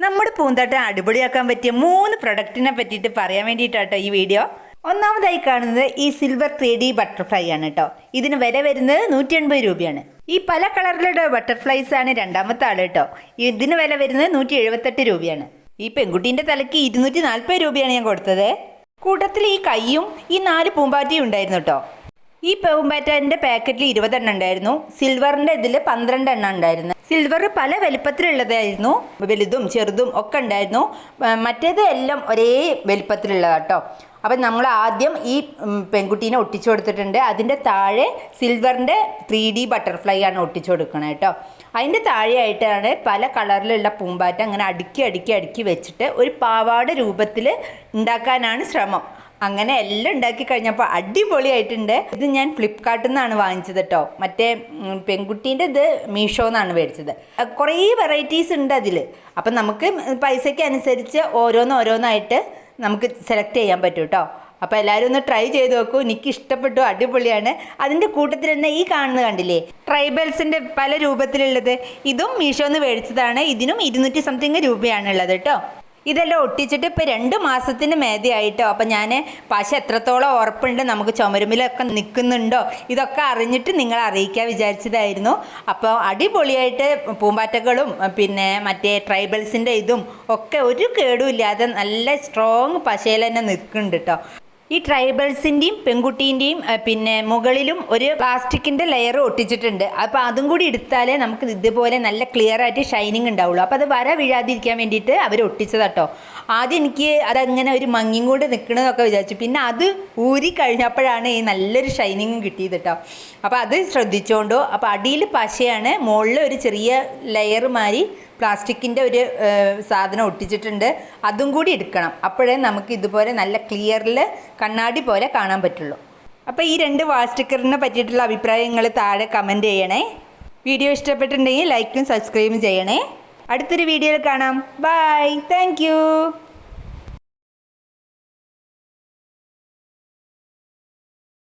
നമ്മുടെ പൂന്തോട്ടം അടിപൊളിയാക്കാൻ പറ്റിയ മൂന്ന് പ്രൊഡക്റ്റിനെ പറ്റിയിട്ട് പറയാൻ വേണ്ടിയിട്ടാട്ടോ ഈ വീഡിയോ ഒന്നാമതായി കാണുന്നത് ഈ സിൽവർ ത്രീ ഡി ബട്ടർഫ്ലൈ ആണ് കേട്ടോ ഇതിന് വില വരുന്നത് നൂറ്റി എൺപത് രൂപയാണ്. ഈ പല കളറിലുള്ള ബട്ടർഫ്ലൈസ് ആണ് രണ്ടാമത്തെ ആൾ കേട്ടോ ഇതിന് വില വരുന്നത് നൂറ്റി എഴുപത്തെട്ട് രൂപയാണ്. ഈ പെൺകുട്ടീന്റെ തലയ്ക്ക് ഇരുന്നൂറ്റി നാൽപ്പത് രൂപയാണ് ഞാൻ കൊടുത്തത്. കൂട്ടത്തിൽ ഈ കൈയും ഈ നാല് പൂമ്പാറ്റയും ഉണ്ടായിരുന്നു കേട്ടോ ഈ പൂമ്പാറ്റന്റെ പാക്കറ്റിൽ ഇരുപതെണ്ണം ഉണ്ടായിരുന്നു. സിൽവറിന്റെ ഇതിൽ പന്ത്രണ്ട് എണ്ണം ഉണ്ടായിരുന്നു. സിൽവർ പല വലിപ്പത്തിലുള്ളതായിരുന്നു. വലുതും ചെറുതും ഒക്കെ ഉണ്ടായിരുന്നു. മറ്റേത് എല്ലാം ഒരേ വലിപ്പത്തിലുള്ളതാണ് കേട്ടോ അപ്പം നമ്മൾ ആദ്യം ഈ പെൺകുട്ടീനെ ഒട്ടിച്ചു കൊടുത്തിട്ടുണ്ട്. അതിന്റെ താഴെ സിൽവറിന്റെ ത്രീ ഡി ബട്ടർഫ്ലൈ ആണ് ഒട്ടിച്ചു കൊടുക്കണത് കേട്ടോ അതിന്റെ താഴെയായിട്ടാണ് പല കളറിലുള്ള പൂമ്പാറ്റ അങ്ങനെ അടുക്കി അടുക്കി അടുക്കി വെച്ചിട്ട് ഒരു പാവാട രൂപത്തിൽ ഉണ്ടാക്കാനാണ് ശ്രമം. അങ്ങനെ എല്ലാം ഉണ്ടാക്കി കഴിഞ്ഞപ്പോൾ അടിപൊളിയായിട്ടുണ്ട്. ഇത് ഞാൻ ഫ്ലിപ്കാർട്ടിൽ നിന്നാണ് വാങ്ങിച്ചത് കേട്ടോ മറ്റേ പെൺകുട്ടീന്റെ ഇത് മീഷോ എന്നാണ് മേടിച്ചത്. കുറേ വെറൈറ്റീസ് ഉണ്ട് അതിൽ അപ്പം നമുക്ക് പൈസയ്ക്ക് അനുസരിച്ച് ഓരോന്ന് ഓരോന്നായിട്ട് നമുക്ക് സെലക്ട് ചെയ്യാൻ പറ്റും കേട്ടോ അപ്പോൾ എല്ലാവരും ഒന്ന് ട്രൈ ചെയ്ത് നോക്കൂ. എനിക്ക് ഇഷ്ടപ്പെട്ടു അടിപൊളിയാണ്. അതിന്റെ കൂട്ടത്തിൽ തന്നെ ഈ കാണുന്നത് കണ്ടില്ലേ? ട്രൈബൽസിന്റെ പല രൂപത്തിലുള്ളത്. ഇതും മീഷോ എന്ന് മേടിച്ചതാണ്. ഇതിനും ഇരുന്നൂറ്റി സംതിങ് രൂപയാണുള്ളത് കേട്ടോ ഇതെല്ലാം ഒട്ടിച്ചിട്ട് ഇപ്പോൾ രണ്ട് മാസത്തിന് മേതെയായിട്ടോ. അപ്പം ഞാൻ പശ എത്രത്തോളം ഉറപ്പുണ്ട് നമുക്ക് ചുമരുമിലൊക്കെ നിൽക്കുന്നുണ്ടോ ഇതൊക്കെ അറിഞ്ഞിട്ട് നിങ്ങൾ അറിയിക്കാൻ വിചാരിച്ചതായിരുന്നു. അപ്പോൾ അടിപൊളിയായിട്ട് പൂമ്പാറ്റകളും പിന്നെ മറ്റേ ട്രൈബൽസിന്റെ ഇതും ഒക്കെ ഒരു കേടുമില്ലാതെ നല്ല സ്ട്രോങ് പശയിൽ തന്നെ നിൽക്കുന്നുണ്ട് കേട്ടോ ഈ ട്രൈബൽസിന്റെയും പെൺകുട്ടീന്റെയും പിന്നെ മുകളിലും ഒരു പ്ലാസ്റ്റിക്കിന്റെ ലെയർ ഒട്ടിച്ചിട്ടുണ്ട്. അപ്പോൾ അതും കൂടി എടുത്താലേ നമുക്ക് ഇതുപോലെ നല്ല ക്ലിയർ ആയിട്ട് ഷൈനിങ് ഉണ്ടാവുള്ളൂ. അപ്പോൾ അത് വര വീഴാതിരിക്കാൻ വേണ്ടിയിട്ട് അവർ ഒട്ടിച്ചതാട്ടോ. ആദ്യം എനിക്ക് അതങ്ങനെ ഒരു മങ്ങിയും കൂടെ നിൽക്കണമെന്നൊക്കെ വിചാരിച്ചു. പിന്നെ അത് ഊരി കഴിഞ്ഞപ്പോഴാണ് ഈ നല്ലൊരു ഷൈനിങ് കിട്ടിയത് കേട്ടോ അപ്പോൾ അത് ശ്രദ്ധിച്ചോണ്ടോ? അപ്പോൾ അടിയിൽ പശയാണ് മുകളിൽ ഒരു ചെറിയ ലെയർ മാതിരി പ്ലാസ്റ്റിക്കിന്റെ ഒരു സാധനം ഒട്ടിച്ചിട്ടുണ്ട്. അതും കൂടി എടുക്കണം. അപ്പോഴേ നമുക്ക് ഇതുപോലെ നല്ല ക്ലിയറിൽ കണ്ണാടി പോലെ കാണാൻ പറ്റുള്ളൂ. അപ്പോൾ ഈ രണ്ട് വാൾ സ്റ്റിക്കറിനെ പറ്റിയിട്ടുള്ള അഭിപ്രായങ്ങൾ താഴെ കമന്റ് ചെയ്യണേ. വീഡിയോ ഇഷ്ടപ്പെട്ടിട്ടുണ്ടെങ്കിൽ ലൈക്കും സബ്സ്ക്രൈബും ചെയ്യണേ. അടുത്തൊരു വീഡിയോയിൽ കാണാം. Bye thank